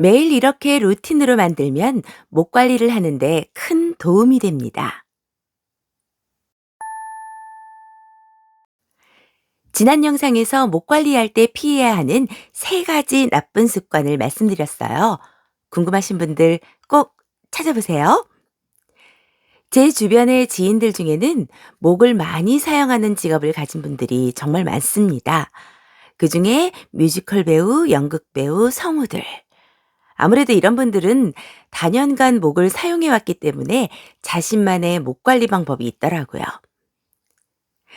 매일 이렇게 루틴으로 만들면 목 관리를 하는데 큰 도움이 됩니다. 지난 영상에서 목 관리할 때 피해야 하는 세 가지 나쁜 습관을 말씀드렸어요. 궁금하신 분들 꼭 찾아보세요. 제 주변의 지인들 중에는 목을 많이 사용하는 직업을 가진 분들이 정말 많습니다. 그 중에 뮤지컬 배우, 연극 배우, 성우들. 아무래도 이런 분들은 다년간 목을 사용해 왔기 때문에 자신만의 목 관리 방법이 있더라고요.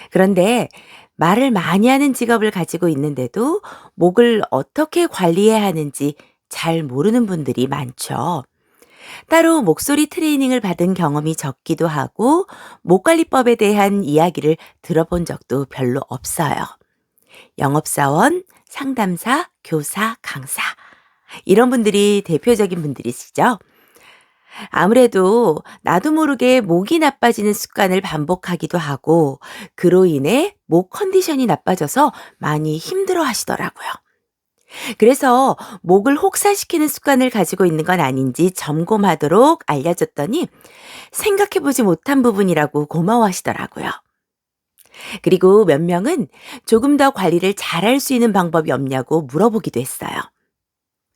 그런데 말을 많이 하는 직업을 가지고 있는데도 목을 어떻게 관리해야 하는지 잘 모르는 분들이 많죠. 따로 목소리 트레이닝을 받은 경험이 적기도 하고 목관리법에 대한 이야기를 들어본 적도 별로 없어요. 영업사원, 상담사, 교사, 강사. 이런 분들이 대표적인 분들이시죠. 아무래도 나도 모르게 목이 나빠지는 습관을 반복하기도 하고 그로 인해 목 컨디션이 나빠져서 많이 힘들어 하시더라고요. 그래서 목을 혹사시키는 습관을 가지고 있는 건 아닌지 점검하도록 알려줬더니 생각해보지 못한 부분이라고 고마워하시더라고요. 그리고 몇 명은 조금 더 관리를 잘할 수 있는 방법이 없냐고 물어보기도 했어요.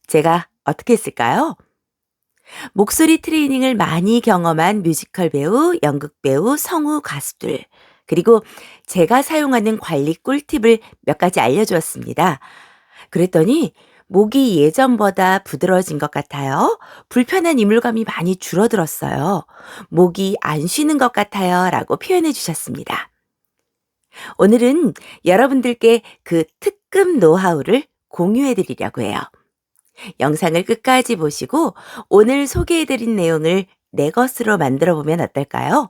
제가 어떻게 했을까요? 목소리 트레이닝을 많이 경험한 뮤지컬 배우, 연극 배우, 성우, 가수들, 그리고 제가 사용하는 관리 꿀팁을 몇 가지 알려주었습니다. 그랬더니 목이 예전보다 부드러워진 것 같아요. 불편한 이물감이 많이 줄어들었어요. 목이 안 쉬는 것 같아요. 라고 표현해 주셨습니다. 오늘은 여러분들께 그 특급 노하우를 공유해 드리려고 해요. 영상을 끝까지 보시고 오늘 소개해 드린 내용을 내 것으로 만들어 보면 어떨까요?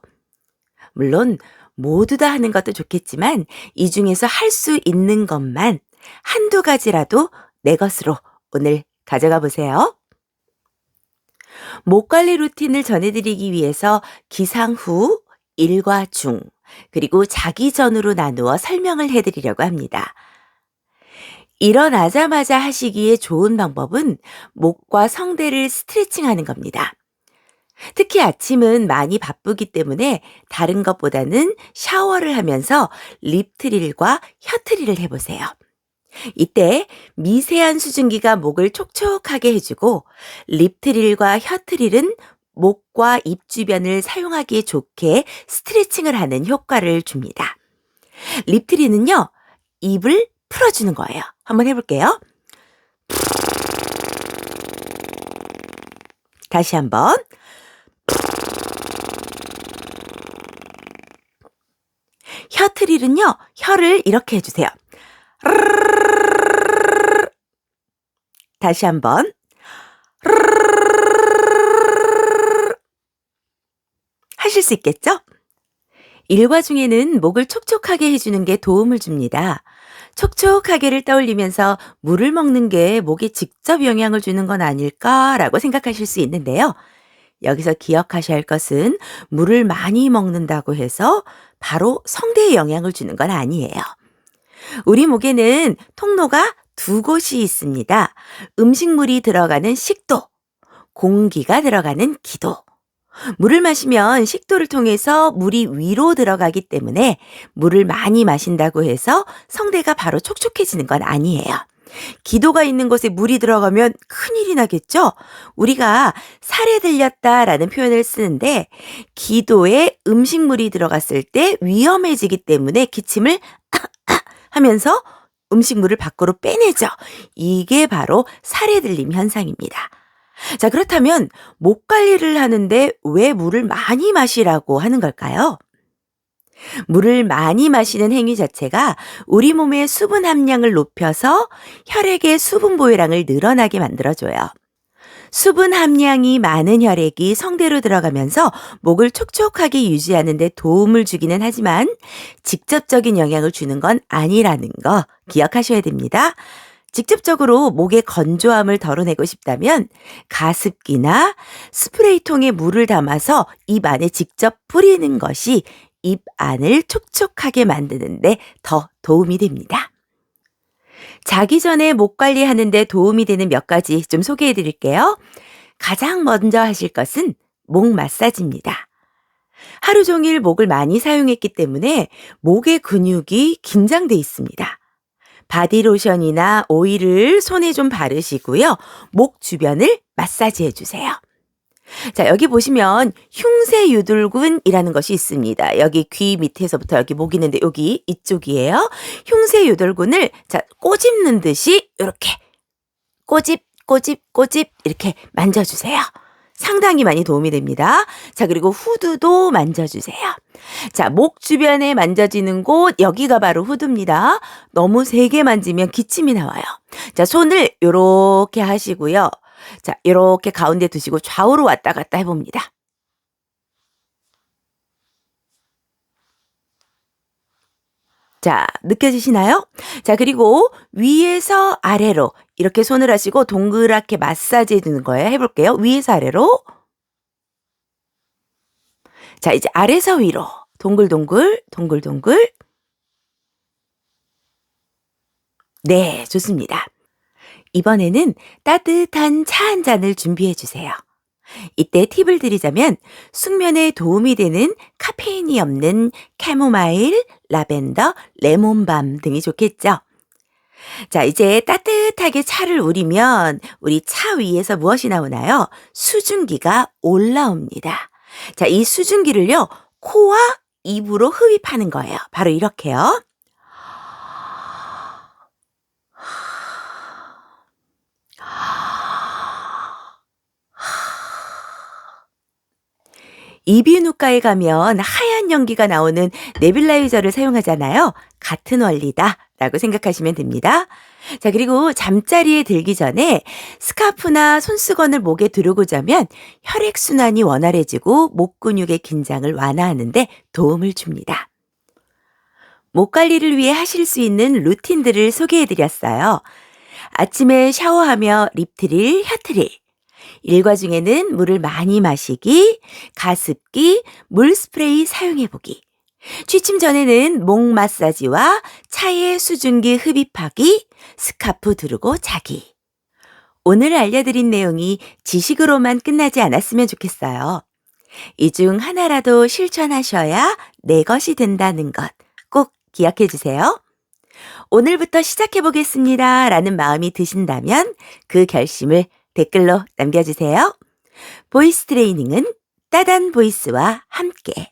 물론 모두 다 하는 것도 좋겠지만 이 중에서 할 수 있는 것만 한두 가지라도 내 것으로 오늘 가져가 보세요. 목 관리 루틴을 전해드리기 위해서 기상 후, 일과 중, 그리고 자기 전으로 나누어 설명을 해드리려고 합니다. 일어나자마자 하시기에 좋은 방법은 목과 성대를 스트레칭 하는 겁니다. 특히 아침은 많이 바쁘기 때문에 다른 것보다는 샤워를 하면서 립 트릴과 혀 트릴을 해보세요. 이때 미세한 수증기가 목을 촉촉하게 해주고 립 트릴과 혀 트릴은 목과 입 주변을 사용하기에 좋게 스트레칭을 하는 효과를 줍니다. 립 트릴은요, 입을 풀어주는 거예요. 한번 해볼게요. 다시 한번. 혀 트릴은요, 혀를 이렇게 해주세요. 다시 한번. 하실 수 있겠죠? 일과 중에는 목을 촉촉하게 해주는 게 도움을 줍니다. 촉촉하게를 떠올리면서 물을 먹는 게 목에 직접 영향을 주는 건 아닐까라고 생각하실 수 있는데요. 여기서 기억하셔야 할 것은 물을 많이 먹는다고 해서 바로 성대에 영향을 주는 건 아니에요. 우리 목에는 통로가 두 곳이 있습니다. 음식물이 들어가는 식도, 공기가 들어가는 기도. 물을 마시면 식도를 통해서 물이 위로 들어가기 때문에 물을 많이 마신다고 해서 성대가 바로 촉촉해지는 건 아니에요. 기도가 있는 곳에 물이 들어가면 큰일이 나겠죠? 우리가 살에 들렸다 라는 표현을 쓰는데 기도에 음식물이 들어갔을 때 위험해지기 때문에 기침을 하면서 음식물을 밖으로 빼내죠. 이게 바로 살에 들림 현상입니다. 자, 그렇다면 목 관리를 하는데 왜 물을 많이 마시라고 하는 걸까요? 물을 많이 마시는 행위 자체가 우리 몸의 수분 함량을 높여서 혈액의 수분 보유량을 늘어나게 만들어줘요. 수분 함량이 많은 혈액이 성대로 들어가면서 목을 촉촉하게 유지하는 데 도움을 주기는 하지만 직접적인 영향을 주는 건 아니라는 거 기억하셔야 됩니다. 직접적으로 목의 건조함을 덜어내고 싶다면 가습기나 스프레이통에 물을 담아서 입 안에 직접 뿌리는 것이 입 안을 촉촉하게 만드는데 더 도움이 됩니다. 자기 전에 목 관리하는데 도움이 되는 몇 가지 좀 소개해 드릴게요. 가장 먼저 하실 것은 목 마사지입니다. 하루 종일 목을 많이 사용했기 때문에 목의 근육이 긴장돼 있습니다. 바디로션이나 오일을 손에 좀 바르시고요. 목 주변을 마사지 해 주세요. 자, 여기 보시면 흉쇄 유돌근이라는 것이 있습니다. 여기 귀 밑에서부터 여기 목 있는데 여기 이쪽이에요. 흉쇄 유돌근을 자, 꼬집는 듯이 이렇게 꼬집 꼬집 꼬집 이렇게 만져 주세요. 상당히 많이 도움이 됩니다. 자, 그리고 후두도 만져주세요. 자, 목 주변에 만져지는 곳, 여기가 바로 후두입니다. 너무 세게 만지면 기침이 나와요. 자, 손을 요렇게 하시고요. 자, 요렇게 가운데 두시고 좌우로 왔다 갔다 해봅니다. 자, 느껴지시나요? 자, 그리고 위에서 아래로 이렇게 손을 하시고 동그랗게 마사지 해주는 거예요. 해볼게요. 위에서 아래로. 자, 이제 아래서 위로. 동글동글, 동글동글. 네, 좋습니다. 이번에는 따뜻한 차 한 잔을 준비해 주세요. 이때 팁을 드리자면 숙면에 도움이 되는 카페인이 없는 캐모마일, 라벤더, 레몬밤 등이 좋겠죠. 자, 이제 따뜻하게 차를 우리면 우리 차 위에서 무엇이 나오나요? 수증기가 올라옵니다. 자, 이 수증기를요, 코와 입으로 흡입하는 거예요. 바로 이렇게요. 이비인후과에 가면 하얀 연기가 나오는 네뷸라이저를 사용하잖아요. 같은 원리다 라고 생각하시면 됩니다. 자, 그리고 잠자리에 들기 전에 스카프나 손수건을 목에 두르고 자면 혈액순환이 원활해지고 목 근육의 긴장을 완화하는데 도움을 줍니다. 목 관리를 위해 하실 수 있는 루틴들을 소개해 드렸어요. 아침에 샤워하며 립트릴, 혀트릴. 일과 중에는 물을 많이 마시기, 가습기, 물 스프레이 사용해 보기. 취침 전에는 목 마사지와 차의 수증기 흡입하기, 스카프 두르고 자기. 오늘 알려드린 내용이 지식으로만 끝나지 않았으면 좋겠어요. 이 중 하나라도 실천하셔야 내 것이 된다는 것 꼭 기억해 주세요. 오늘부터 시작해 보겠습니다. 라는 마음이 드신다면 그 결심을 댓글로 남겨주세요. 보이스 트레이닝은 따단 보이스와 함께.